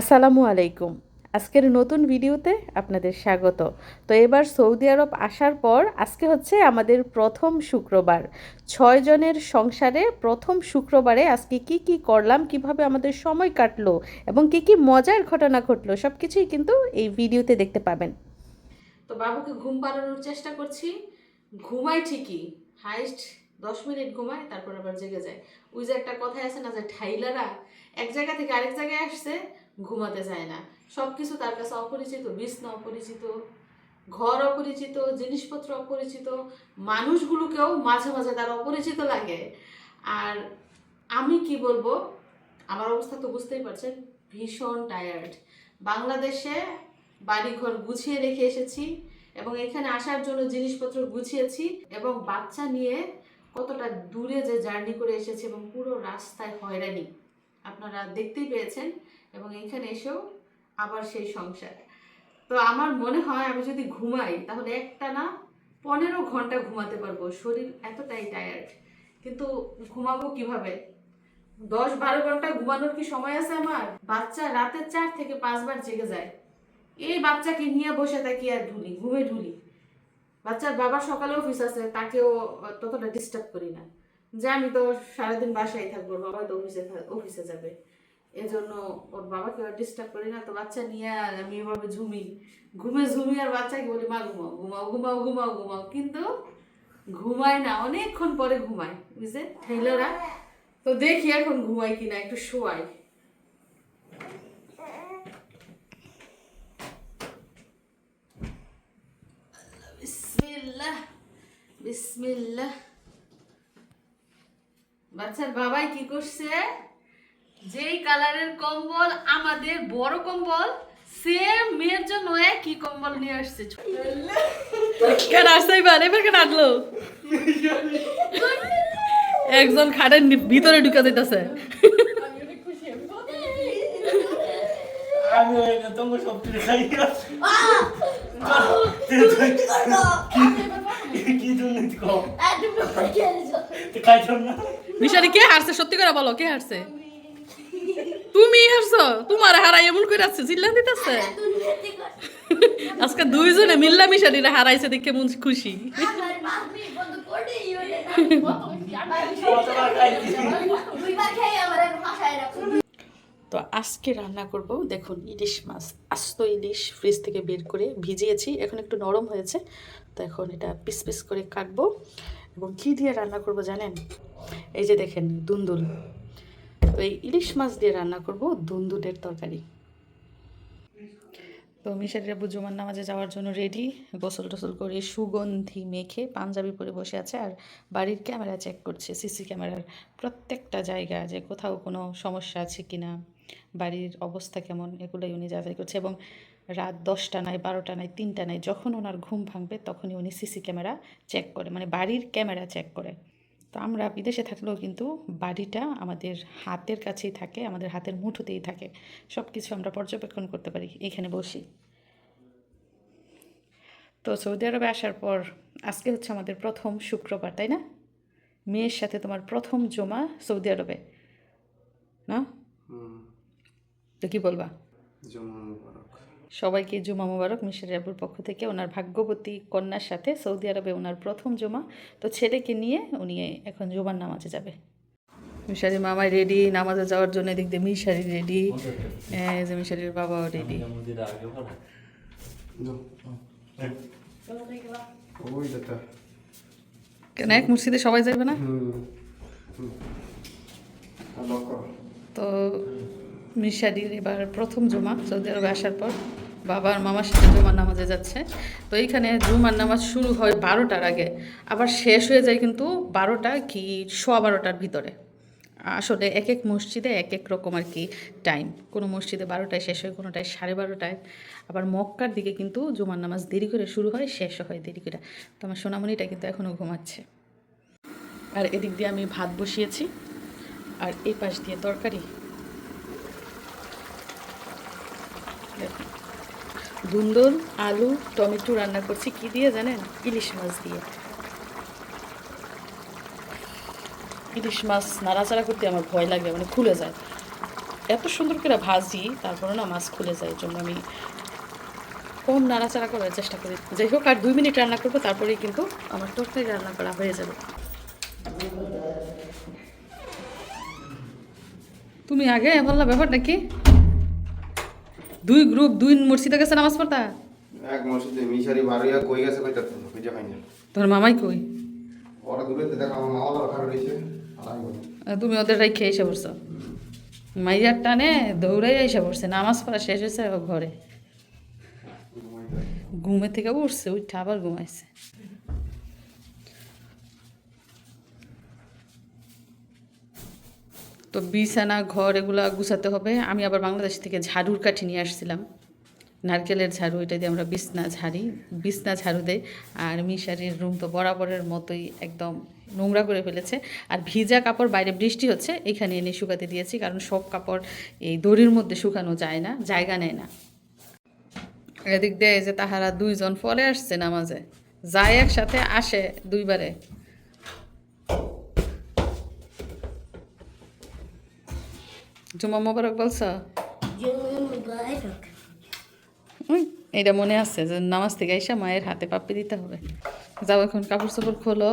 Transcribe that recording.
আসসালামু আলাইকুম। আজকের নতুন ভিডিওতে আপনাদের স্বাগত। তো এবার সৌদি আরব আসার পর আজকে হচ্ছে আমাদের প্রথম শুক্রবার। ছয় জনের সংসারে প্রথম শুক্রবারে আজকে কি কি করলাম, কীভাবে আমাদের সময় কাটলো এবং কি কি মজার ঘটনা ঘটলো সব কিছুই কিন্তু এই ভিডিওতে দেখতে পাবেন। তো বাবুকে ঘুম পাড়ানোর চেষ্টা করছি। ঘুমাই ঠিকই। হাইস্ট দশ মিনিট ঘুমায়, তারপর আবার জেগে যায়। ওই যে একটা কথাই আছে না যে, ঠাইলারা এক জায়গা থেকে আরেক জায়গায় আসছে ঘুমাতে যায় না। সব কিছু তার কাছে অপরিচিত, বিছনা অপরিচিত, ঘর অপরিচিত, জিনিসপত্র অপরিচিত, মানুষগুলোকেও মাঝে মাঝে তার অপরিচিত লাগে। আর আমি কি বলব, আমার অবস্থা তো বুঝতেই পারছেন, ভীষণ টায়ার্ড বাংলাদেশে বাড়িঘর গুছিয়ে রেখে এসেছি এবং এখানে আসার জন্য জিনিসপত্র গুছিয়েছি এবং বাচ্চা নিয়ে কতটা দূরে যে জার্নি করে এসেছি এবং পুরো রাস্তায় হয়রানি। আপনারা দেখতেই পেয়েছেন এবং এখানে এসেও আবার সেই সংসার। তো আমার মনে হয় আমি যদি ঘুমাই, তাহলে একটা না পনেরো ঘণ্টা ঘুমাতে পারব। শরীর এতটাই টায়ার্ড কিন্তু ঘুমাবো কীভাবে? দশ বারো ঘণ্টা ঘুমানোর কি সময় আছে আমার? বাচ্চা রাতে চার থেকে পাঁচবার জেগে যায়। এই বাচ্চাকে নিয়ে বসে থাকি আর ঢুলি, ঘুমে ঢুলি। বাচ্চার বাবার সকালে অফিস আছে, তাকেও ততটা ডিস্টার্ব করি না। যে আমি তো সারাদিন বাসায় থাকব, বাবা তো অফিসে অফিসে যাবে। এজন্য ওর বাবাকে ডিস্টার্ব করি না। তো বাচ্চা নিয়ে আমি এভাবে ঝুমি। ঘুমে ঝুমি আর বাচ্চাকে বলি, মা, ঘুমাও ঘুমাও ঘুমাও ঘুমাও ঘুমাও। কিন্তু ঘুমায় না, অনেকক্ষণ পরে ঘুমায়, বুঝলে? ঠেলারা তো দেখি এখন ঘুমাই কিনা, একটু শোয়াই বিসমিল্লাহ। বাচ্চার বাবাই কি করছে? যেই কালারের কম্বল আমাদের বড় কম্বল সেম মেয়ের জন্য একই কম্বল নিয়ে আসছে। কেন আসছে এবার? এবার কেন আনলো একজন খাটের ভিতরে ঢুকে যেতেছে আমি তোমার সব খাই। মিশারি কে হারছে? সত্যি করে বলো কে হারছে? তুমি হারছো, তোমার হারাই এমন করে আসছে চিল্লা দিতেছে। আজকে দুইজনে মিল্লা মিশারিরা হারাইছে দেখে মন খুশি। তো আজকে রান্না করব, দেখুন, ইলিশ মাছ, আস্ত ইলিশ ফ্রিজ থেকে বের করে ভিজিয়েছি, এখন একটু নরম হয়েছে। তো এখন এটা পিস পিস করে কাটবো এবং কী দিয়ে রান্না করব জানেন? এই যে দেখেন, দুন্দুল। তো এই ইলিশ মাছ দিয়ে রান্না করব দুন্দুলের তরকারি। তো আব্বু জুমার নামাজে যাওয়ার জন্য রেডি গোসল টোসল করে সুগন্ধি মেখে পাঞ্জাবি পরে বসে আছে আর বাড়ির ক্যামেরা চেক করছে সিসি ক্যামেরার প্রত্যেকটা জায়গা যে কোথাও কোনো সমস্যা আছে কি না বাড়ির অবস্থা কেমন, এগুলোই উনি যাচাই করছে এবং রাত দশটা নাই বারোটা নাই তিনটা নাই যখন ওনার ঘুম ভাঙবে তখনই উনি সিসি ক্যামেরা চেক করে মানে বাড়ির ক্যামেরা চেক করে। তো আমরা বিদেশে থাকলেও কিন্তু বাড়িটা আমাদের হাতের কাছেই থাকে আমাদের হাতের মুঠোতেই থাকে। সব কিছু আমরা পর্যবেক্ষণ করতে পারি এখানে বসি। তো সৌদি আরবে আসার পর আজকে হচ্ছে আমাদের প্রথম শুক্রবার তাই না? মেয়ের সাথে তোমার প্রথম জমা সৌদি আরবে না? তো কি বলবা? সবাইকে জুমা মোবারক মিশারি আবুর পক্ষ থেকে ওনার ভাগ্যবতী কন্যার সাথে সৌদি আরবে ওনার প্রথম জমা। তো ছেলেকে নিয়ে উনি এখন জুমার নামাজে যাবে। মিশারি মামাই রেডি নামাজে যাওয়ার জন্য এদিক দিয়ে মিশারি রেডি যে মিশারির বাবাও রেডি কেন এক মসজিদে সবাই যাবে না? তো মিশারির এবার প্রথম জমা, সৌদি আরবে আসার পর বাবা আর মামার সাথে জুমার নামাজে যাচ্ছে। তো এইখানে জুমার নামাজ শুরু হয় বারোটার আগে, আবার শেষ হয়ে যায় কিন্তু বারোটা কি সোয়া বারোটার ভিতরে। আসলে এক এক মসজিদে এক এক রকম আর কি টাইম কোনো মসজিদে বারোটায় শেষ হয়, কোনোটায় সাড়ে বারোটায়। আবার মক্কার দিকে কিন্তু জুমার নামাজ দেরি করে শুরু হয় শেষও হয় দেরি করে। তো আমার সোনামণিটা কিন্তু এখনও ঘুমাচ্ছে। আর এদিক দিয়ে আমি ভাত বসিয়েছি। আর এই পাশ দিয়ে তরকারি। দেখুন আলু, টমেটো রান্না করছি। কি দিয়ে জানেন? ইলিশ মাছ দিয়ে। ইলিশ মাছ নাড়াচাড়া করতে আমার ভয় লাগে মানে খুলে যায়। এত সুন্দর করে ভাজি, তারপরে না মাছ খুলে যায় জন্য আমি কম নাড়াচাড়া করার চেষ্টা করি। যাই হোক, আর দুই মিনিট রান্না করব, তারপরেই কিন্তু আমার তরকারি রান্না করা হয়ে যাবে। তুমি আগে বললা ব্যাপারটা কি? দুই গ্রুপ দুই মসজিদে গেছে নামাজ পড়তা? এক মসজিদে মিশারি বারোয়া কই গেছে কই তাতে খুঁজে পাই না। তোমার মামাই কই? ওরা দূরে দেখো আমার মামা খারাপ রয়েছে তুমি ওদের রেখে এসে পড়ছো। মাইয়ার টানে দৌড়াই এসে পড়ছে নামাজ পড়া শেষ হয়েছে ঘরে। ঘুমে থেকে উঠছে উঠে আবার ঘুমাইছে। তো বিছানা, ঘর এগুলা গুছাতে হবে। আমি আবার বাংলাদেশ থেকে ঝাড়ুর কাঠি নিয়ে আসছিলাম। নারকেলের ঝাড়ু, এটা দিয়ে আমরা বিছনা ঝাড়ি, বিছনা ঝাড়ু দেই। আর মিশারির রুম তো বরাবরের মতোই একদম নোংরা করে ফেলেছে। আর ভিজা কাপড়, বাইরে বৃষ্টি হচ্ছে, এখানে এনে শুকাতে দিয়েছি। কারণ সব কাপড় এই দড়ির মধ্যে শুকানো যায় না, জায়গা নেয় না। এদিক দিয়ে যে তাহারা দুইজন ফলে আসছে নামাজে, যায় একসাথে, আসে দুইবারে। জুমা মোবারক বলছ এটা মনে আছে যে নামাজ থেকে আইসা মায়ের হাতে পাপ্পি দিতে হবে যাও এখন কাপড় চোপড় খোলো